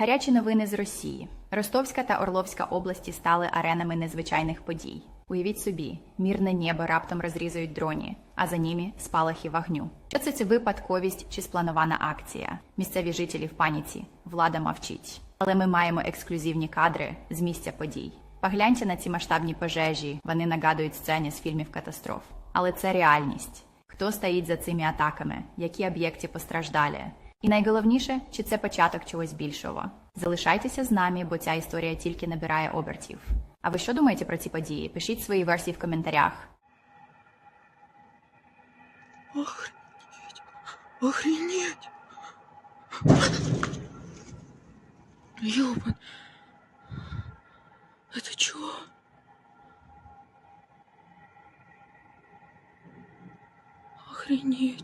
Гарячі новини з Росії. Ростовська та Орловська області стали аренами незвичайних подій. Уявіть собі, мірне небо раптом розрізають дроні, а за ними спалахи вогню. Що це, це випадковість чи спланована акція? Місцеві жителі в паніці, влада мовчить. Але ми маємо ексклюзивні кадри з місця подій. Погляньте на ці масштабні пожежі, вони нагадують сцені з фільмів катастроф. Але це реальність. Хто стоїть за цими атаками? Які об'єкти постраждалі? І найголовніше, чи це початок чогось більшого? Залишайтеся з нами, бо ця історія тільки набирає обертів. А ви що думаєте про ці події? Пишіть свої версії в коментарях. Охренеть! Ёбан. Это чё? Охренеть.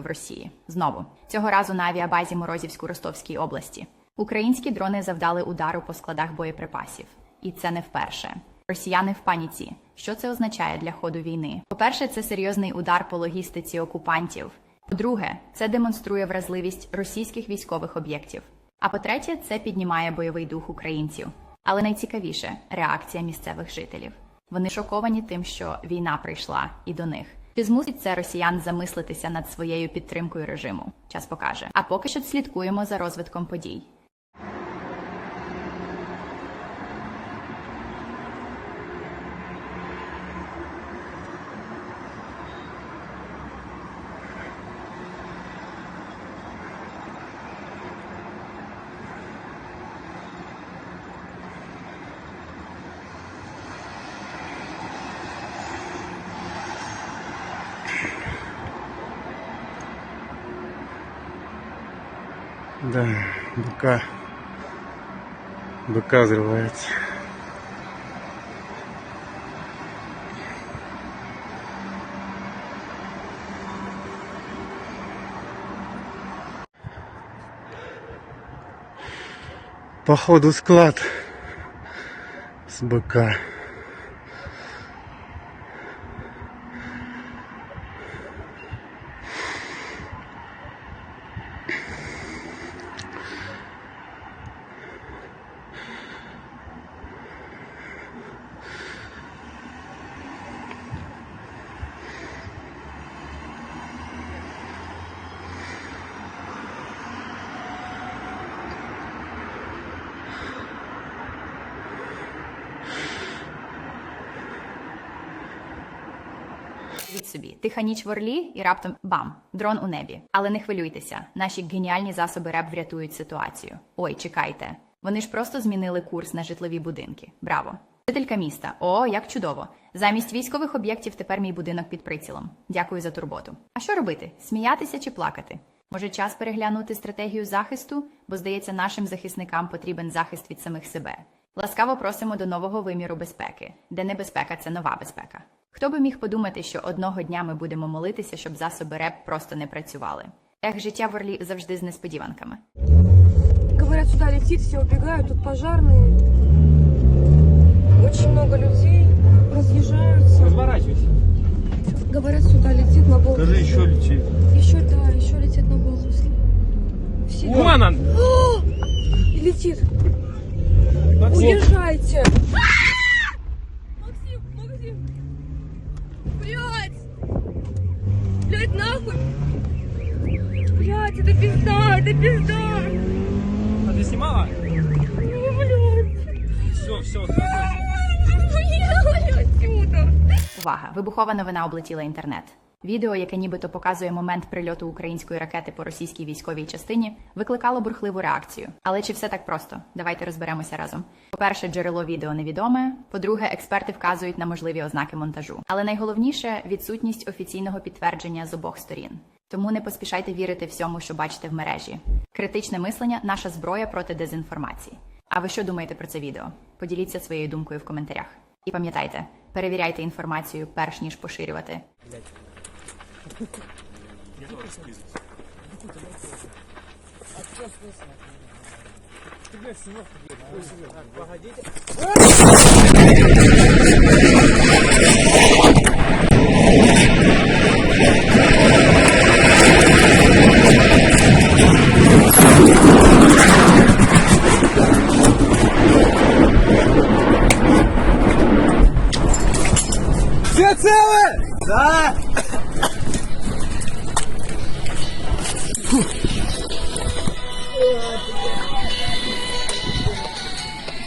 В Росії. Знову цього разу на авіабазі Морозівську Ростовській області. Українські дрони завдали удару по складах боєприпасів, і це не вперше. Росіяни в паніці. Що це означає для ходу війни? По-перше, це серйозний удар по логістиці окупантів. По-друге, це демонструє вразливість російських військових об'єктів. А по-третє, це піднімає бойовий дух українців. Але найцікавіше реакція місцевих жителів. Вони шоковані тим, що війна прийшла і до них. Чи змусить це росіян замислитися над своєю підтримкою режиму? Час покаже. А поки що слідкуємо за розвитком подій. Да, быка. Быка взрывается. Походу склад с быка. Від собі тиха ніч в орлі і раптом бам! Дрон у небі. Але не хвилюйтеся, наші геніальні засоби РЕП врятують ситуацію. Ой, чекайте. Вони ж просто змінили курс на житлові будинки. Браво! Жителька міста. О, як чудово! Замість військових об'єктів тепер мій будинок під прицілом. Дякую за турботу. А що робити? Сміятися чи плакати? Може, час переглянути стратегію захисту, бо здається, нашим захисникам потрібен захист від самих себе. Ласкаво просимо до нового виміру безпеки, де небезпека це нова безпека. Хто би міг подумати, що одного дня ми будемо молитися, щоб засоби РЕП просто не працювали? Ех, життя в Орлі завжди з несподіванками. Говорят, сюда летит, все убегают, тут пожарные. Очень много людей разъезжаются. Разворачивайся. Говорят, сюда летит на Волгу. Скажи, еще летит. Еще, да, еще летит на Волгу. Все. Вон он! И летит. Уезжайте. Это пизда. а ты снимала? Ну, блядь. Все, все. Увага! Вибухова новина облетіла інтернет. Відео, яке нібито показує момент прильоту української ракети по російській військовій частині, викликало бурхливу реакцію. Але чи все так просто? Давайте розберемося разом. По-перше, джерело відео невідоме. По-друге, експерти вказують на можливі ознаки монтажу. Але найголовніше відсутність офіційного підтвердження з обох сторін. Тому не поспішайте вірити всьому, що бачите в мережі. Критичне мислення наша зброя проти дезінформації. А ви що думаєте про це відео? Поділіться своєю думкою в коментарях. І пам'ятайте, перевіряйте інформацію перш ніж поширювати. Я тоже спиздил. Погодите.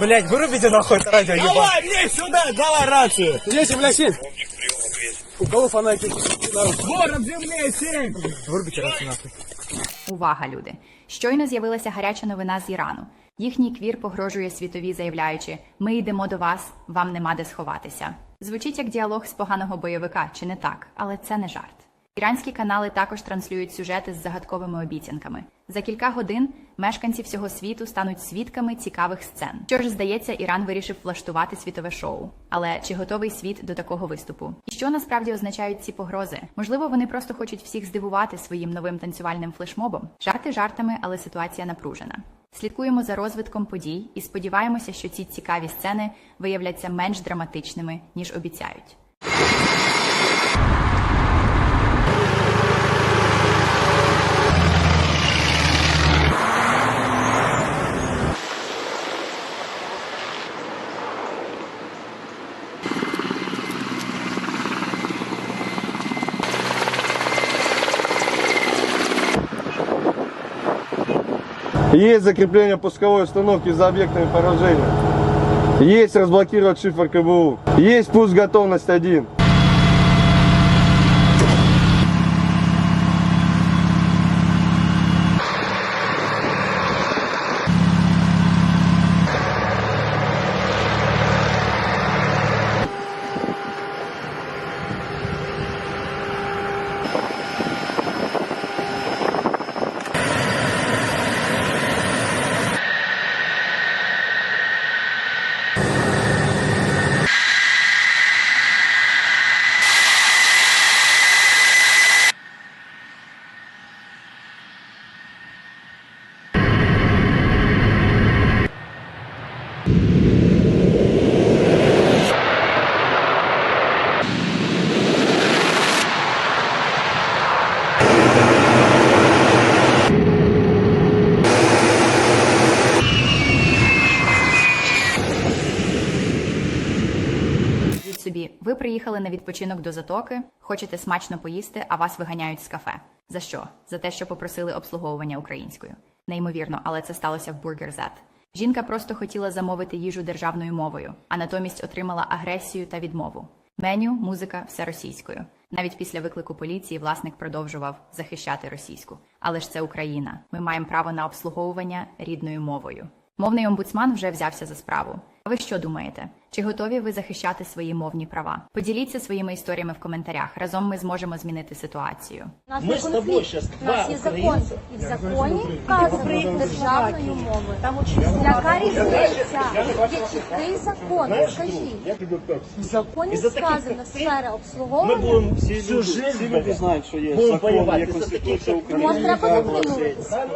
Блять, вырубите нахуй это радио, ебать. Давай, мне сюда, давай рацию. Есть, блядь, семь. У кого фонарики? Город земле, семь. Вырубите рацию нахуй. Увага, люди! Щойно з'явилася гаряча новина з Ірану. Їхній квір погрожує світові, заявляючи: Ми йдемо до вас, вам нема де сховатися. Звучить як діалог з поганого бойовика, чи не так? Але це не жарт. Іранські канали також транслюють сюжети з загадковими обіцянками. За кілька годин мешканці всього світу стануть свідками цікавих сцен. Що ж здається, Іран вирішив влаштувати світове шоу. Але чи готовий світ до такого виступу? І що насправді означають ці погрози? Можливо, вони просто хочуть всіх здивувати своїм новим танцювальним флешмобом. Жарти жартами, але ситуація напружена. Слідкуємо за розвитком подій і сподіваємося, що ці цікаві сцени виявляться менш драматичними ніж обіцяють. Есть закрепление пусковой установки за объектами поражения. Есть разблокировать шифр КБУ. Есть пуск готовность 1. Від собі, ви приїхали на відпочинок до затоки, хочете смачно поїсти, а вас виганяють з кафе. За що? За те, що попросили обслуговування українською. Неймовірно, але це сталося в Burger Z. Жінка просто хотіла замовити їжу державною мовою, а натомість отримала агресію та відмову. Меню, музика, все російською. Навіть після виклику поліції власник продовжував захищати російську. Але ж це Україна. Ми маємо право на обслуговування рідною мовою. Мовний омбудсман вже взявся за справу. А ви що думаєте? Чи готові ви захищати свої мовні права? Поділіться своїми історіями в коментарях. Разом ми зможемо змінити ситуацію. У нас є конфлікт. У нас є закон. І в законі вказано державною мовою. Яка різниця? Є чіткий закон. Скажіть. В законі сказано сфера обслуговування. Всю жизнь люди знають, що є закон, є Конституція України. Може, треба дотримуватися.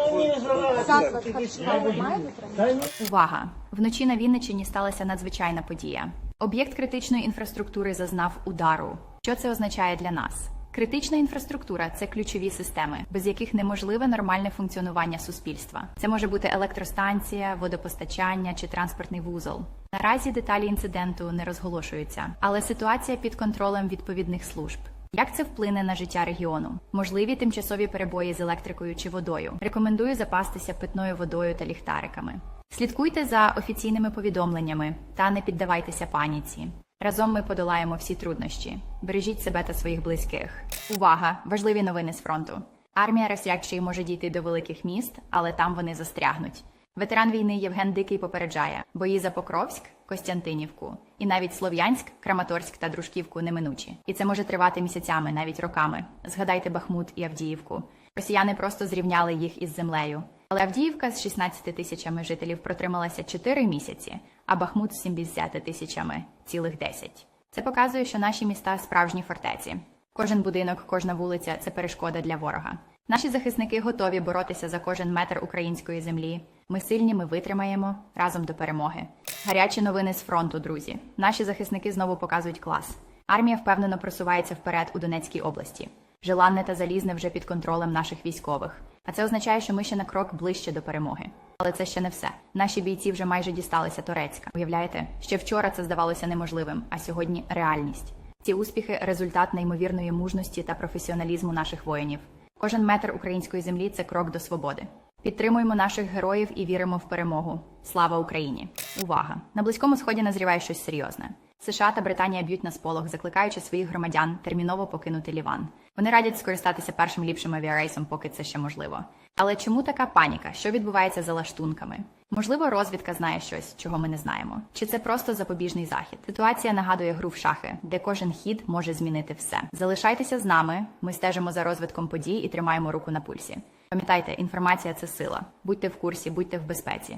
Заклад харчування має дотримуватися? Увага! Вночі на Вінниччині сталася надзвичайна подія. Об'єкт критичної інфраструктури зазнав удару. Що це означає для нас? Критична інфраструктура це ключові системи, без яких неможливе нормальне функціонування суспільства. Це може бути електростанція, водопостачання чи транспортний вузол. Наразі деталі інциденту не розголошуються, але ситуація під контролем відповідних служб. Як це вплине на життя регіону? Можливі тимчасові перебої з електрикою чи водою. Рекомендую запастися питною водою та ліхтариками. Слідкуйте за офіційними повідомленнями та не піддавайтеся паніці. Разом ми подолаємо всі труднощі. Бережіть себе та своїх близьких. Увага! Важливі новини з фронту. Армія Росіякчої може дійти до великих міст, але там вони застрягнуть. Ветеран війни Євген Дикий попереджає: бої за Покровськ, Костянтинівку і навіть Слов'янськ, Краматорськ та Дружківку неминучі. І це може тривати місяцями, навіть роками. Згадайте Бахмут і Авдіївку. Росіяни просто зрівняли їх із землею. Але Авдіївка з 16 тисячами жителів протрималася 4 місяці, а Бахмут з 70 тисячами цілих 10. Це показує, що наші міста справжні фортеці. Кожен будинок, кожна вулиця це перешкода для ворога. Наші захисники готові боротися за кожен метр української землі. Ми сильні, ми витримаємо разом до перемоги. Гарячі новини з фронту, друзі. Наші захисники знову показують клас. Армія впевнено просувається вперед у Донецькій області. Желанне та залізне вже під контролем наших військових. А це означає, що ми ще на крок ближче до перемоги. Але це ще не все. Наші бійці вже майже дісталися Турецька. Уявляєте, ще вчора це здавалося неможливим, а сьогодні реальність. Ці успіхи результат неймовірної мужності та професіоналізму наших воїнів. Кожен метр української землі це крок до свободи. Підтримуємо наших героїв і віримо в перемогу. Слава Україні! Увага! На близькому сході назріває щось серйозне. США та Британія б'ють на сполох, закликаючи своїх громадян терміново покинути Ліван. Вони радять скористатися першим ліпшим авіарейсом, поки це ще можливо. Але чому така паніка? Що відбувається за лаштунками? Можливо, розвідка знає щось, чого ми не знаємо. Чи це просто запобіжний захід? Ситуація нагадує гру в шахи, де кожен хід може змінити все. Залишайтеся з нами. Ми стежимо за розвитком подій і тримаємо руку на пульсі. Пам'ятайте, інформація це сила. Будьте в курсі, будьте в безпеці.